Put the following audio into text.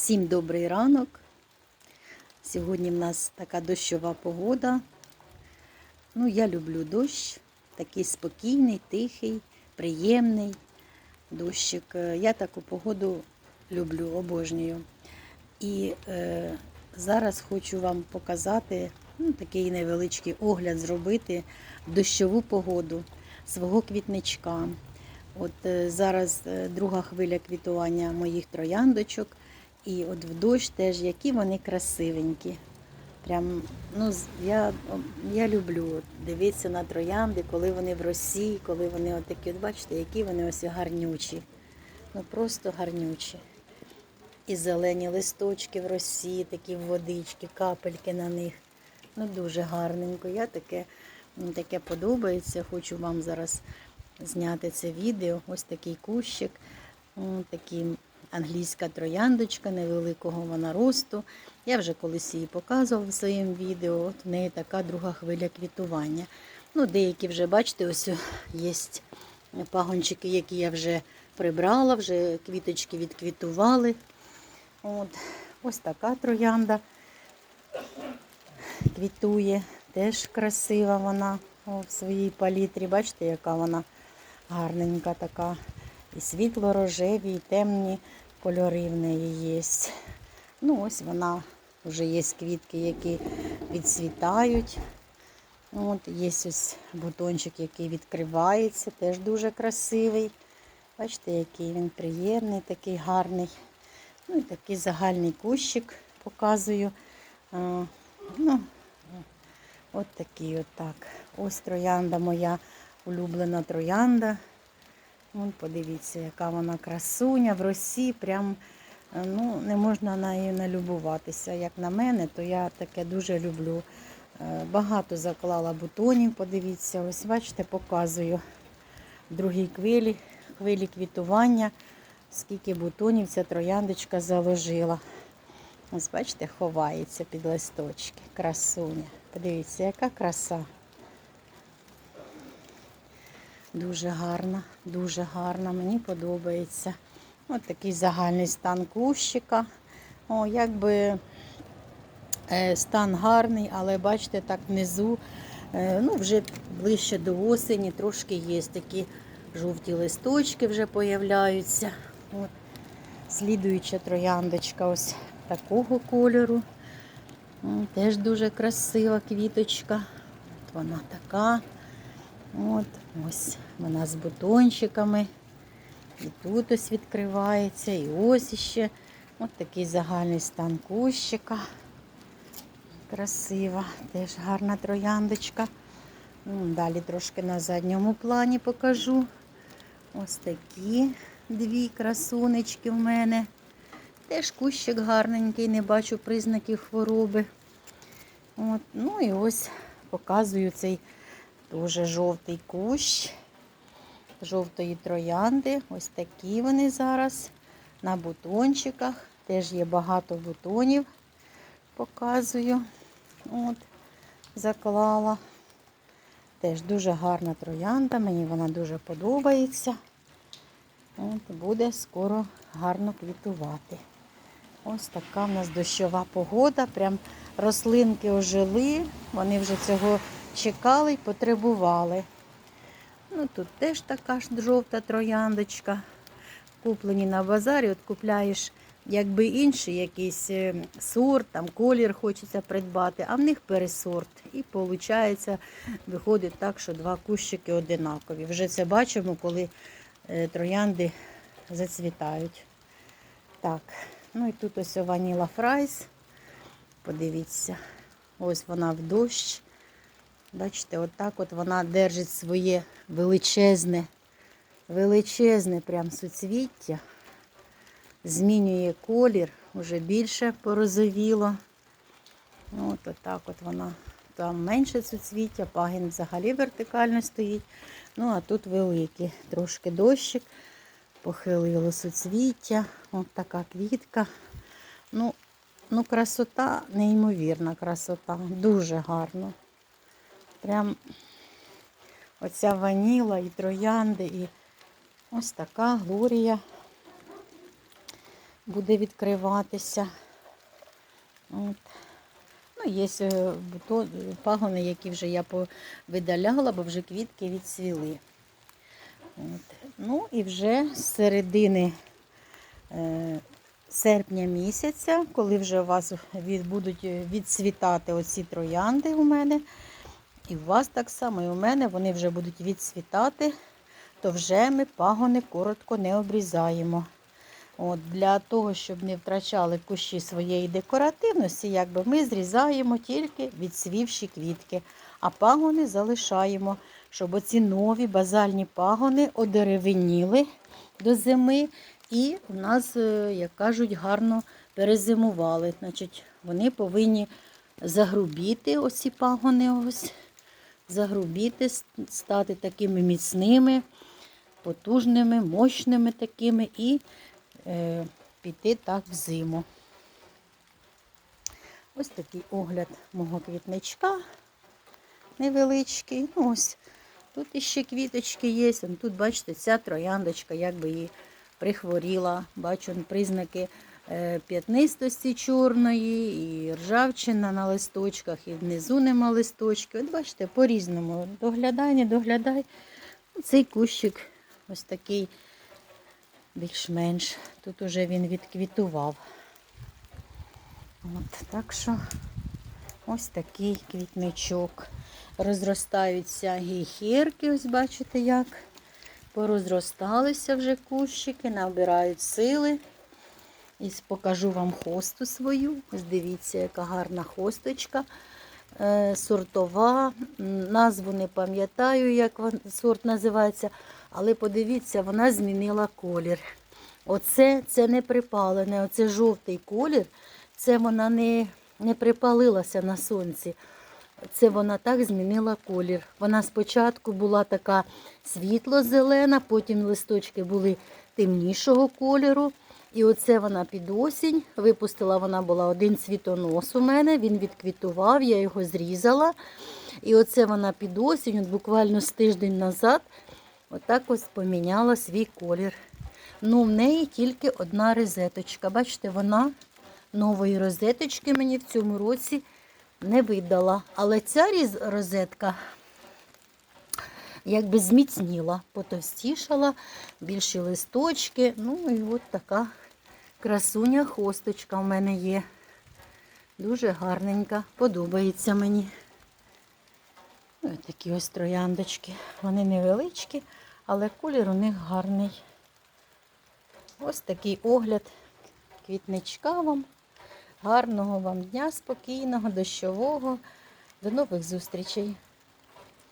Всім добрий ранок. Сьогодні в нас така дощова погода. Ну, я люблю дощ, такий спокійний, тихий, приємний дощик. Е, Я таку погоду люблю, обожнюю. І е, зараз хочу вам показати ну, такий невеличкий огляд зробити дощову погоду свого квітничка. От е, зараз е, друга хвиля квітування моїх трояндочок. І от в дощ теж, які вони красивенькі. Прям, ну, я, я люблю дивитися на троянди, коли вони в росі, коли вони такі, от бачите, які вони ось гарнючі. Ну просто гарнючі. І зелені листочки в росі, такі водички, капельки на них. Ну дуже гарненько. Я таке, таке подобається. Хочу вам зараз зняти це відео. Ось такий кущик, такий англійська трояндочка невеликого вона росту. Я вже колись її показувала в своєму відео. От в неї така друга хвиля квітування. Ну, деякі вже, бачите, ось є пагончики, які я вже прибрала, вже квіточки відквітували. От, ось така троянда квітує. Теж красива вона о, в своїй палітрі. Бачите, яка вона гарненька така. І світло-рожеві, і темні кольори в неї є. Ну, ось вона вже є квітки, які відцвітають. От, є ось бутончик, який відкривається, теж дуже красивий. Бачите, який він приємний, такий гарний. Ну і такий загальний кущик показую. А, ну, от такий от так. Ось троянда моя улюблена троянда. Вон подивіться, яка вона красуня в росі. Прям е, ну, не можна нею налюбуватися. Як на мене, то я таке дуже люблю. Е, Багато заклала бутонів, подивіться, ось бачите, показую в другій хвилі, хвилі квітування, скільки бутонів ця трояндочка заложила. Ось бачите, ховається під листочки. Красуня. Подивіться, яка краса. Дуже гарна, дуже гарна, мені подобається. Ось такий загальний стан кущика. О, якби е, стан гарний, але бачите, так внизу, е, ну, вже ближче до осені, трошки є такі жовті листочки вже появляються. От. Слідуюча трояндочка ось такого кольору. Теж дуже красива квіточка. От вона така. От, ось вона з бутончиками. І тут ось відкривається, і ось іще. От такий загальний стан кущика. Красива, теж гарна трояндочка. Ну, Далі трошки на задньому плані покажу. Ось такі дві красунечки в мене. Теж кущик гарненький, не бачу признаків хвороби. От, ну і ось показую цей дуже жовтий кущ жовтої троянди. Ось такі вони зараз на бутончиках. Теж є багато бутонів. Показую. От, заклала. Теж дуже гарна троянда, мені вона дуже подобається. От, буде скоро гарно квітувати. Ось така в нас дощова погода. Прям рослинки ожили, вони вже цього чекали і потребували. Ну, тут теж така ж жовта трояндочка. Куплені на базарі, от купляєш якби інший якийсь е, сорт, там колір хочеться придбати, а в них пересорт. І виходить, виходить так, що два кущики одинакові. Вже це бачимо, коли е, троянди зацвітають. Так, ну і тут ось ваніла фрайс. Подивіться, ось вона в дощ. Бачите, отак от вона держить своє величезне, величезне прям суцвіття. Змінює колір, вже більше порозовіло. От отак от вона. Там менше суцвіття, пагін взагалі вертикально стоїть. Ну, а тут великий. Трошки дощик, похилило суцвіття. От така квітка. Ну, ну красота, неймовірна красота. Дуже гарно. Прям оця ваніла і троянди, і ось така глорія. буде відкриватися. От. Ну, є е, пагони, які вже я видаляла, бо вже квітки відцвіли. От. Ну і вже з середини е, серпня місяця, коли вже у вас від, будуть відцвітати оці троянди у мене, і у вас так само, і у мене вони вже будуть відцвітати, то вже ми пагони коротко не обрізаємо. От, Для того, щоб не втрачали кущі своєї декоративності, якби ми зрізаємо тільки відсвівші квітки, а пагони залишаємо, щоб оці нові базальні пагони одеревеніли до зими і в нас, е, як кажуть, гарно перезимували. Значить, Вони повинні загрубіти оці пагони, ось, загрубіти, стати такими міцними, потужними, мощними такими і е, піти так в зиму. Ось такий огляд мого квітничка невеличкий. Ну, ось тут іще квіточки є. Тут, бачите, ця трояндочка якби її прихворіла. Бачу признаки п'ятнистості чорної, і ржавчина на листочках, і внизу нема листочки. От бачите, по-різному. Доглядай, не доглядай. Цей кущик ось такий більш-менш. Тут уже він відквітував. От, так що ось такий квітничок. Розростаються гіхірки, ось бачите як. Порозросталися вже кущики, набирають сили. І покажу вам хосту свою. Дивіться, яка гарна хосточка. Е, Сортова. Назву не пам'ятаю, як сорт називається, але подивіться, вона змінила колір. Оце це не припалене, оце жовтий колір. Це вона не, не припалилася на сонці. Це вона так змінила колір. Вона спочатку була така світло-зелена, потім листочки були темнішого кольору. І оце вона під осінь. Випустила вона була один цвітонос у мене, він відквітував, я його зрізала. І оце вона під осінь, от буквально з тиждень назад, отак ось поміняла свій колір. Ну, в неї тільки одна розеточка. Бачите, вона нової розеточки мені в цьому році не видала. Але ця розетка якби зміцніла, потовстішала, більші листочки. Ну і от така красуня хосточка в мене є. Дуже гарненька, подобається мені. Ось такі ось трояндочки. Вони невеличкі, але колір у них гарний. Ось такий огляд квітничка вам. Гарного вам дня, спокійного, дощового. До нових зустрічей!